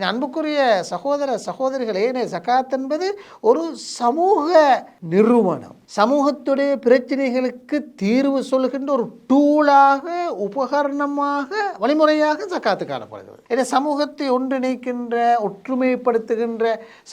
என் அன்புக்குரிய சகோதர சகோதரிகளே ஜகாத் என்பது ஒரு சமூக நிறுவனம். சமூகத்துடைய பிரச்சனைகளுக்கு தீர்வு சொல்கின்ற ஒரு டூலாக உபகரணமாக வழிமுறையாக ஜக்காத்து காணப்படுகிறது. என சமூகத்தை ஒன்றிணைக்கின்ற ஒற்றுமைப்படுத்துகின்ற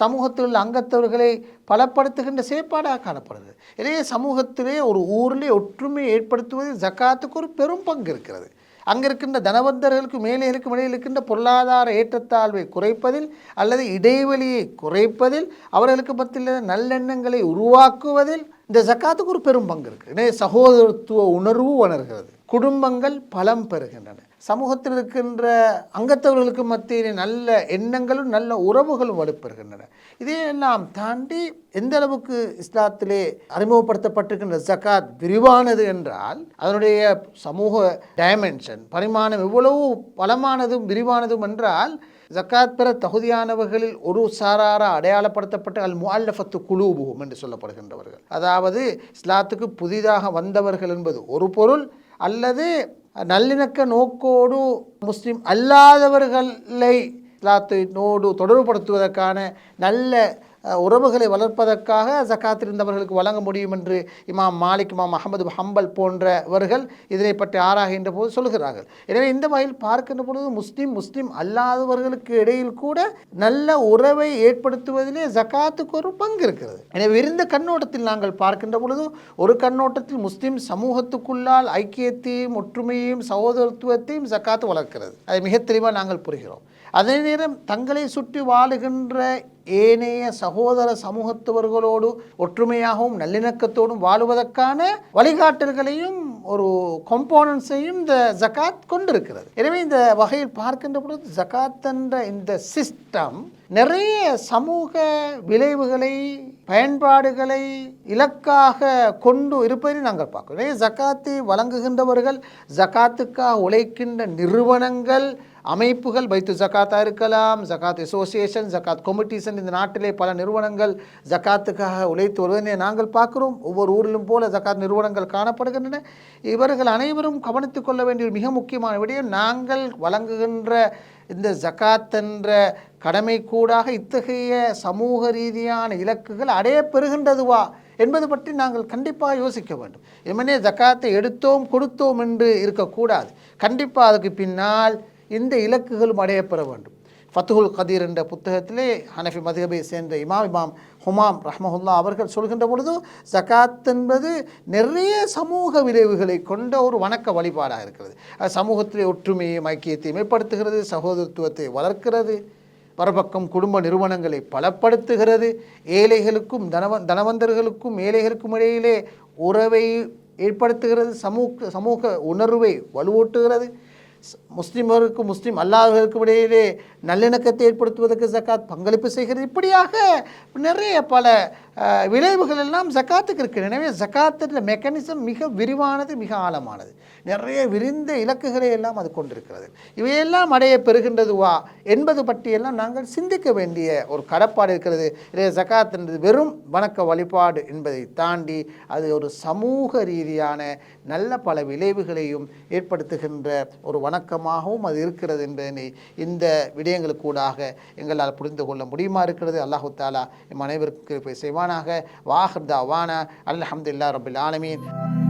சமூகத்தில் உள்ள அங்கத்தவர்களை பலப்படுத்துகின்ற செயற்பாடாக காணப்படுகிறது. எனவே சமூகத்திலே ஒரு ஊரிலே ஒற்றுமை ஏற்படுத்துவது ஜக்காத்துக்கு ஒரு பெரும் பங்கு இருக்கிறது. அங்கே இருக்கின்ற தனவந்தர்களுக்கும் மேலேகளுக்கும் இடையில் இருக்கின்ற பொருளாதார ஏற்றத்தாழ்வை குறைப்பதில் அல்லது இடைவெளியை குறைப்பதில் அவர்களுக்கு மத்தியில் நல்லெண்ணங்களை உருவாக்குவதில் இந்த ஜக்காத்துக்கு ஒரு பெரும் பங்கு இருக்குது எனவே சகோதரத்துவ உணர்வு உணர்கிறது குடும்பங்கள் பலம் பெறுகின்றன. சமூகத்தில் இருக்கின்ற அங்கத்தவர்களுக்கு மத்தியில் நல்ல எண்ணங்களும் நல்ல உறவுகளும் வலுப்பெறுகின்றன. இதையெல்லாம் தாண்டி எந்த அளவுக்கு இஸ்லாத்திலே அறிமுகப்படுத்தப்பட்டிருக்கின்ற ஜக்காத் விரிவானது என்றால் அதனுடைய சமூக டைமென்ஷன் பரிமாணம் எவ்வளவு பலமானதும் விரிவானதும் என்றால் ஜக்காத் பெற தகுதியானவர்களில் ஒரு சாராரா அடையாளப்படுத்தப்பட்ட அல் முல்லஃபத்து குலூபுகும் என்று சொல்லப்படுகின்றவர்கள். அதாவது இஸ்லாத்துக்கு புதிதாக வந்தவர்கள் என்பது ஒரு பொருள் அல்லது நல்லிணக்க நோக்கோடு முஸ்லீம் அல்லாதவர்களை இஸ்லாத்தினோடு தொடர்புபடுத்துவதற்கான நல்ல உறவுகளை வளர்ப்பதற்காக ஜக்காத் இருந்தவர்களுக்கு வழங்க முடியும் என்று இமாம் மாலிக் இமாம் அகமது ஹம்பல் போன்றவர்கள் இதனை பற்றி ஆராகின்ற போது சொல்கிறார்கள். எனவே இந்த வகையில் பார்க்கின்ற பொழுது முஸ்லீம் முஸ்லீம் அல்லாதவர்களுக்கு இடையில் கூட நல்ல உறவை ஏற்படுத்துவதிலே ஜக்காத்துக்கு ஒரு பங்கு இருக்கிறது. எனவே இருந்த கண்ணோட்டத்தில் நாங்கள் பார்க்கின்ற பொழுது ஒரு கண்ணோட்டத்தில் முஸ்லீம் சமூகத்துக்குள்ளால் ஐக்கியத்தையும் ஒற்றுமையையும் சகோதரத்துவத்தையும் ஜக்காத்து வளர்க்கிறது. அதை மிக தெளிவாக நாங்கள் புரிகிறோம். அதே நேரம் தங்களை சுற்றி வாழுகின்ற ஏனைய சகோதர சமூகத்தவர்களோடு ஒற்றுமையாகவும் நல்லிணக்கத்தோடும் வாழுவதற்கான வழிகாட்டல்களையும் ஒரு காம்போனன்ஸையும் இந்த ஜகாத் கொண்டிருக்கிறது. எனவே இந்த வகையில் பார்க்கின்ற பொழுது ஜக்காத் என்ற இந்த சிஸ்டம் நிறைய சமூக விளைவுகளை பயன்பாடுகளை இலக்காக கொண்டு இருப்பதை நாங்கள் பார்க்கிறோம். எனவே ஜக்காத்தை வழங்குகின்றவர்கள் ஜக்காத்துக்காக உழைக்கின்ற நிறுவனங்கள் அமைப்புகள் பைத்து ஜக்காத்தாக இருக்கலாம் ஜக்காத் அசோசியேஷன் ஜக்காத் கொமிட்டிஸ் இந்த நாட்டிலே பல நிறுவனங்கள் ஜக்காத்துக்காக உழைத்து வருவதனை நாங்கள் பார்க்கிறோம். ஒவ்வொரு ஊரிலும் போல ஜக்காத் நிறுவனங்கள் காணப்படுகின்றன. இவர்கள் அனைவரும் கவனித்துக் கொள்ள வேண்டிய மிக முக்கியமான விடயம் நாங்கள் வழங்குகின்ற இந்த ஜக்காத் என்ற கடமை கூடாக இத்தகைய சமூக ரீதியான இலக்குகள் அடைய பெறுகின்றதுவா என்பது பற்றி நாங்கள் கண்டிப்பாக யோசிக்க வேண்டும். எமனே ஜக்காத்தை எடுத்தோம் கொடுத்தோம் என்று இருக்கக்கூடாது. கண்டிப்பாக அதுக்கு பின்னால் இந்த இலக்குகளும் அடையப்பெற வேண்டும். ஃபத்துகுல் கதீர் என்ற புத்தகத்திலே ஹனஃபி மதுகபை சேர்ந்த இமாம் இமாம் ஹுமாம் ரஹ்மஹுல்லா அவர்கள் சொல்கின்ற பொழுது ஜக்காத் என்பது நிறைய சமூக விளைவுகளை கொண்ட ஒரு வணக்க வழிபாடாக இருக்கிறது. அது சமூகத்திலே ஒற்றுமையை ஐக்கியத்தை மேம்படுத்துகிறது சகோதரத்துவத்தை வளர்க்கிறது. மறுபக்கம் குடும்ப நிறுவனங்களை பலப்படுத்துகிறது. ஏழைகளுக்கும் தனவ தனவந்தர்களுக்கும் ஏழைகளுக்கும் இடையிலே உறவை ஏற்படுத்துகிறது. சமூக சமூக உணர்வை வலுவூட்டுகிறது. ஸ்- முஸ்லீம் அல்லாதவர்களுக்கும் இடையிலே நல்லிணக்கத்தை ஏற்படுத்துவதற்கு ஜக்காத் பங்களிப்பு செய்கிறது. இப்படியாக நிறைய பல விளைவுகள் எல்லாம் ஜக்காத்துக்கு இருக்குது எனவே ஜக்காத்துன்ற மெக்கானிசம் மிக விரிவானது மிக ஆழமானது. நிறைய விரிந்த இலக்குகளை எல்லாம் அது கொண்டிருக்கிறது. இவையெல்லாம் அடைய பெறுகின்றதுவா என்பது பற்றியெல்லாம் நாங்கள் சிந்திக்க வேண்டிய ஒரு கடப்பாடு இருக்கிறது. இதே ஜக்காத் என்பது வெறும் வணக்க வழிபாடு என்பதை தாண்டி அது ஒரு சமூக ரீதியான நல்ல பல விளைவுகளையும் ஏற்படுத்துகின்ற ஒரு வணக்கமாகவும் அது இருக்கிறது என்பதனை இந்த விடயங்களுக்கூடாக எங்களால் புரிந்து கொள்ள முடியுமா இருக்கிறது. அல்லாஹு தாலா எம் அனைவருக்கு போய் செய்வானாக. வாஹர்தா வானா அல்ஹம்துல்லா ரபில் ஆலமீன்.